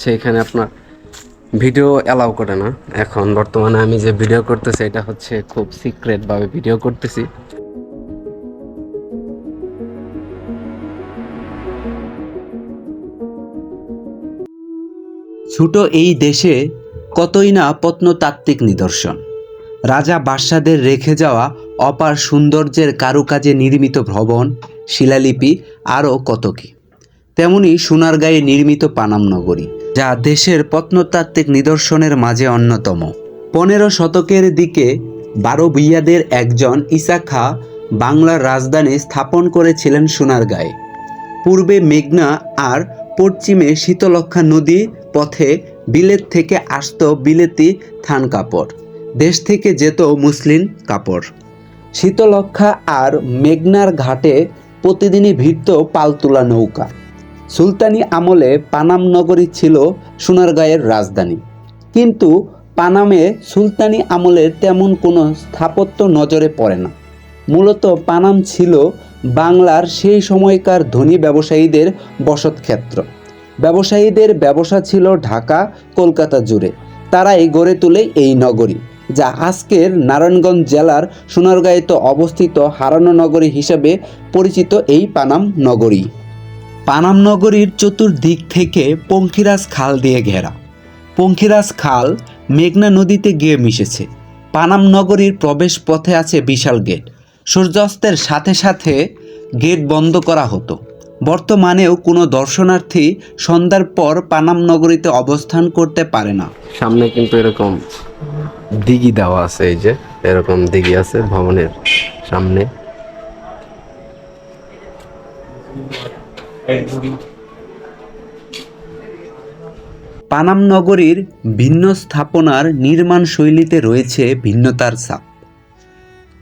হচ্ছে এখানে আপনার ভিডিও অ্যালাউ করে না। এখন বর্তমানে আমি যে ভিডিও করতেছি, এটা হচ্ছে খুব সিক্রেট ভাবে ভিডিও করতেছি। ছোট এই দেশে কতই না প্রত্নতাত্ত্বিক নিদর্শন। রাজা বাদশাদের রেখে যাওয়া অপার সৌন্দর্যের কারুকাজে নির্মিত ভবন, শিলালিপি, আরও কত কি। তেমনি সোনারগাঁয়ে নির্মিত পানাম নগরী। যা দেশের প্রত্নতাত্ত্বিক নিদর্শনের মাঝে অন্যতম। পনেরো শতকের দিকে বারো ভূঁইয়াদের একজন ইসা খা বাংলার রাজধানী স্থাপন করেছিলেন সোনারগাঁয়ে। পূর্বে মেঘনা আর পশ্চিমে শীতলক্ষা নদী পথে বিলেত থেকে আসতো বিলেতি থান কাপড়। দেশ থেকে যেত মুসলিম কাপড়। শীতলক্ষা আর মেঘনার ঘাটে প্রতিদিনই ভিড়ত পালতোলা নৌকা। সুলতানি আমলে পানাম নগরী ছিল সোনারগাঁয়ের রাজধানী। কিন্তু পানামে সুলতানি আমলের তেমন কোনো স্থাপত্য নজরে পড়ে না। মূলত পানাম ছিল বাংলার সেই সময়কার ধনী ব্যবসায়ীদের বসতক্ষেত্র। ব্যবসায়ীদের ব্যবসা ছিল ঢাকা, কলকাতা জুড়ে। তারাই গড়ে তোলে এই নগরী, যা আজকের নারায়ণগঞ্জ জেলার সোনারগাঁয়েতে অবস্থিত হারানো নগরী হিসেবে পরিচিত এই পানাম নগরী। পানাম নগরীর চতুর্দিক থেকে পঙ্খিরাজ খাল দিয়ে ঘেরা। পঙ্খিরাজ খাল মেঘনা নদীতে গিয়ে মিশেছে। পানাম নগরীর প্রবেশ পথে আছে বিশাল গেট। সূর্যাস্তের সাথে সাথে গেট বন্ধ করা হতো। বর্তমানেও কোনো দর্শনার্থী সন্ধ্যার পর পানাম নগরীতে অবস্থান করতে পারে না। সামনে কিন্তু এরকম দিঘি দেওয়া আছে, এই যে এরকম দিঘি আছে ভবনের সামনে। পানাম নগরীর ভিন্ন স্থাপনার নির্মাণ শৈলীতে রয়েছে ভিন্নতার ছাপ।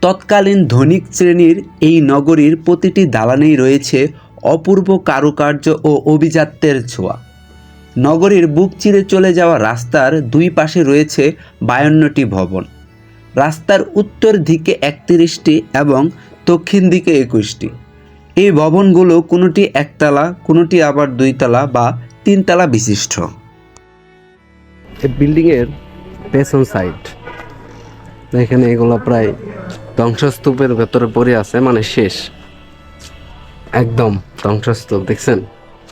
তৎকালীন ধনিক শ্রেণির এই নগরীর প্রতিটি দালানেই রয়েছে অপূর্ব কারুকার্য ও অভিজাত্যের ছোঁয়া। নগরীর বুক চিরে চলে যাওয়া রাস্তার দুই পাশে রয়েছে বায়ান্নটি ভবন। রাস্তার উত্তর দিকে একত্রিশটি এবং দক্ষিণ দিকে একুশটি। এই ভবনগুলো কোনোটি একতলা, কোনোটি আবার দুইতলা বা তিনতলা বিশিষ্ট। বিল্ডিং এর পেছন সাইড। এখানে এগুলো প্রায় ধ্বংসস্তূপের ভেতরে পড়ে আছে মানে শেষ। একদম ধ্বংসস্তূপ, দেখছেন?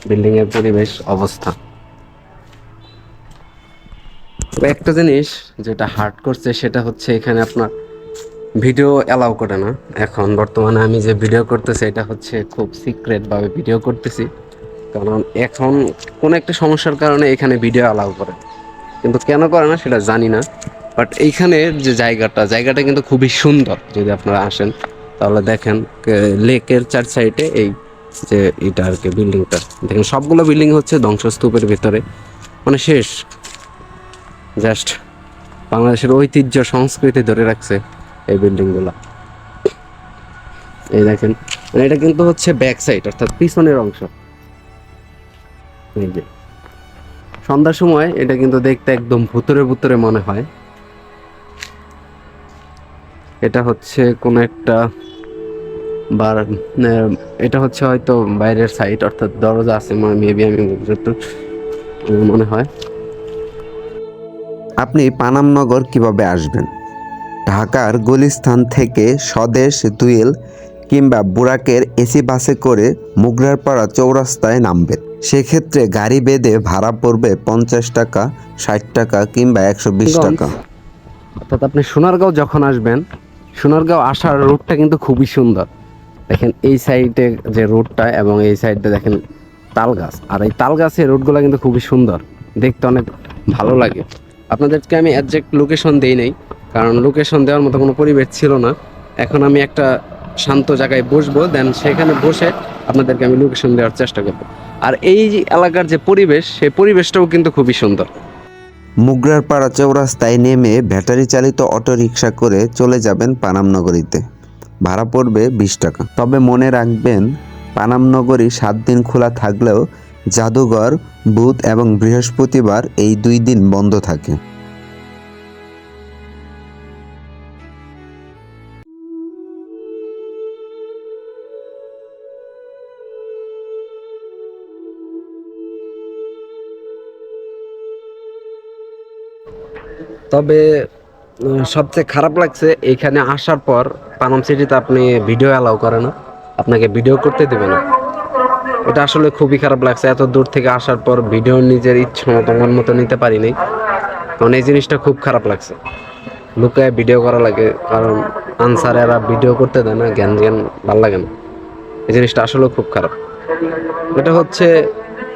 বিল্ডিং এর পরিবেশ, অবস্থা। একটা জিনিস যেটা হার্ড করছে, সেটা হচ্ছে এখানে আপনার ভিডিও অ্যালাউ করে না। এখন বর্তমানে আমি যে ভিডিও করতেছি, এটা হচ্ছে খুব সিক্রেট ভাবে ভিডিও করতেছি। কারণ এখন কোনো একটা সমস্যার কারণে এখানে ভিডিও অ্যালাউ করে। কিন্তু কেন করে না সেটা জানি না। বাট এইখানের যে জায়গাটা জায়গাটা কিন্তু খুবই সুন্দর যদি আপনারা আসেন। তাহলে দেখেন লেকের চার সাইডে এই যে এটা আর কি বিল্ডিংটা দেখেন, সবগুলো বিল্ডিং হচ্ছে ধ্বংসস্তূপের ভিতরে। মানে শেষ। জাস্ট বাংলাদেশের ঐতিহ্য সংস্কৃতি ধরে রাখছে। এই বিল্ডিংগুলো। এই দেখেন মানে এটা কিন্তু হচ্ছে ব্যাক সাইড অর্থাৎ পিছনের অংশ। এই যে। সন্ধ্যার সময় এটা কিন্তু দেখতে একদম ভুতুরে ভুতুরে মনে হয়। এটা হচ্ছে কোন একটা বার এটা হচ্ছে হয়তো বাইরের সাইড অর্থাৎ দরজা আছে মেবি আমি মনে হয়। আপনি পানামনগর কীভাবে আসবেন? ঢাকার গুলিস্থান থেকে স্বদেশ দুয়েল কিংবা বুরাকের এসি বাসে করে মুগরারপাড়া চৌরাস্তায় নামবে। সেক্ষেত্রে গাড়ি বেঁধে ভাড়া পড়বে পঞ্চাশ টাকা ষাট টাকা কিংবা একশো বিশ টাকা। অর্থাৎ আপনি সোনারগাঁও যখন আসবেন সোনারগাঁও আসার রোডটা কিন্তু খুবই সুন্দর। দেখেন এই সাইডে যে রোডটা এবং এই সাইডে দেখেন তাল গাছ আর এই তাল গাছের রোডগুলো কিন্তু খুবই সুন্দর। দেখতে অনেক ভালো লাগে। আপনাদেরকে আমি অ্যাডজেক্ট লোকেশন দেই নাই। কারণ লোকেশন দেওয়ার মতো কোনো পরিবেশ ছিল না। এখন আমি একটা শান্ত জায়গায় বসবো দেন সেখানে বসে আপনাদেরকে আমি লোকেশন দেওয়ার চেষ্টা করব। আর এই এলাকার যে পরিবেশ, সেই পরিবেশটাও কিন্তু খুবই সুন্দর। মুগরারপাড়া চৌরাস্তায় নেমে ব্যাটারি চালিত অটো রিক্সা করে চলে যাবেন পানামনগরীতে ভাড়া পড়বে বিশ টাকা। তবে মনে রাখবেন পানামনগরী সাত দিন খোলা থাকলেও জাদুঘর, বুধ এবং বৃহস্পতিবার এই দুই দিন বন্ধ থাকে। তবে সবচেয়ে খারাপ লাগছে, এখানে আসার পর পানাম সিটিতে আপনি ভিডিও অ্যালাউ করে না। আপনাকে ভিডিও করতে দেবে না। এটা আসলে খুবই খারাপ লাগছে। এত দূর থেকে আসার পর ভিডিও নিজের ইচ্ছা মতো, মন মতো নিতে পারিনি। কারণ এই জিনিসটা খুব খারাপ লাগছে। লুকায় ভিডিও করা লাগে, কারণ আনসার এরা ভিডিও করতে দেয় না, জ্ঞান জ্ঞান ভালো লাগে না। এই জিনিসটা আসলে খুব খারাপ। এটা হচ্ছে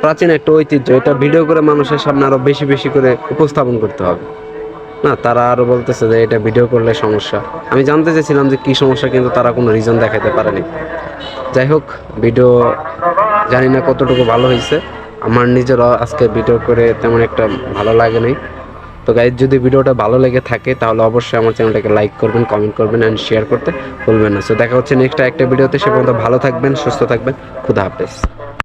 প্রাচীন একটা ঐতিহ্য, এটা ভিডিও করে মানুষের সামনে আরও বেশি বেশি করে উপস্থাপন করতে হবে। না, তারা আরও বলতেছে যে এটা ভিডিও করলে সমস্যা। আমি জানতে চাইছিলাম যে কি সমস্যা, কিন্তু তারা কোনো রিজন দেখাতে পারেনি। যাই হোক ভিডিও জানি না কতটুকু ভালো হয়েছে। আমার নিজেরও আজকে ভিডিও করে তেমন একটা ভালো লাগে নাই। তো গাইজ যদি ভিডিওটা ভালো লেগে থাকে, তাহলে অবশ্যই আমার চ্যানেলটাকে লাইক করবেন কমেন্ট করবেন অ্যান্ড শেয়ার করতে ভুলবেন না। সো দেখা হচ্ছে নেক্সট একটা ভিডিওতে সে পর্যন্ত ভালো থাকবেন, সুস্থ থাকবেন। খুদা হাফেজ।